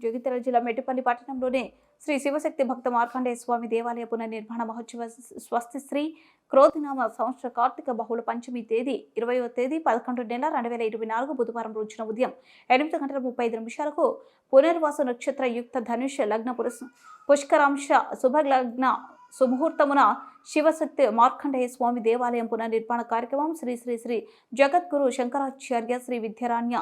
జగిత్యాల జిల్లా మెట్టిపల్లి పట్టణంలోనే శ్రీ శివశక్తి భక్త మార్కండేయ స్వామి దేవాలయ పునర్నిర్మాణ మహోత్సవ స్వస్తి శ్రీ క్రోధినామ సంవత్సర కార్తీక బహుళ పంచమి తేదీ ఇరవయో తేదీ పదకొండు నెల రెండు వేల ఇరవై నాలుగు బుధవారం రోజున ఉదయం ఎనిమిది గంటల ముప్పై ఐదు నిమిషాలకు పునర్వాస నక్షత్ర యుక్త ధనుష్ లగ్న పురస్ పుష్కరాంశ శుభలగ్న సుముహూర్తమున శివశక్తి మార్కండేయ స్వామి దేవాలయం పునర్నిర్మాణ కార్యక్రమం శ్రీ శ్రీ శ్రీ జగద్గురు శంకరాచార్య శ్రీ విద్యారాణ్య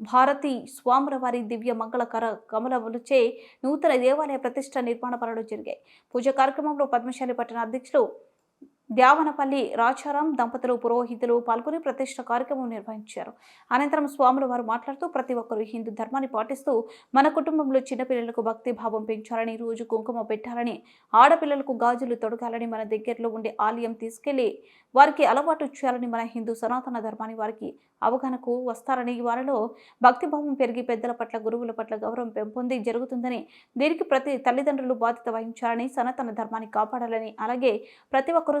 భారతి స్వాముల వారి దివ్య మంగళకర కమలములచే నూతన దేవాలయ ప్రతిష్ట నిర్మాణ పనులు జరిగాయి. పూజ కార్యక్రమంలో పద్మశాలి పట్టణ అధ్యక్షులు ద్యావనపల్లి రాచారాం దంపతులు పురోహితులు పాల్గొని ప్రతిష్ట కార్యక్రమం నిర్వహించారు. అనంతరం స్వాముల వారు మాట్లాడుతూ ప్రతి ఒక్కరూ హిందూ ధర్మాన్ని పాటిస్తూ మన కుటుంబంలో చిన్నపిల్లలకు భక్తి భావం పెంచాలని రోజు కుంకుమ పెట్టాలని ఆడపిల్లలకు గాజులు తొడగాలని మన దగ్గరలో ఉండే ఆలయం తీసుకెళ్ళి వారికి అలవాటు చేయాలని మన హిందూ సనాతన ధర్మాన్ని వారికి అవగాహనకు వస్తారని వారిలో భక్తిభావం పెరిగి పెద్దల పట్ల గురువుల పట్ల గౌరవం పెంపొంది జరుగుతుందని దీనికి ప్రతి తల్లిదండ్రులు బాధ్యత వహించాలని సనాతన ధర్మాన్ని కాపాడాలని అలాగే ప్రతి ఒక్కరూ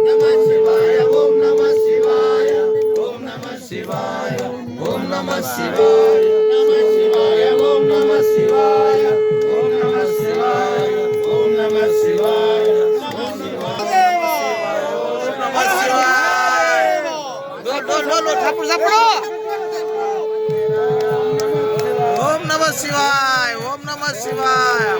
লো ঠাকুর ঝাপড়ো ওম নমঃ শিবায় ওম নমঃ শিবায়।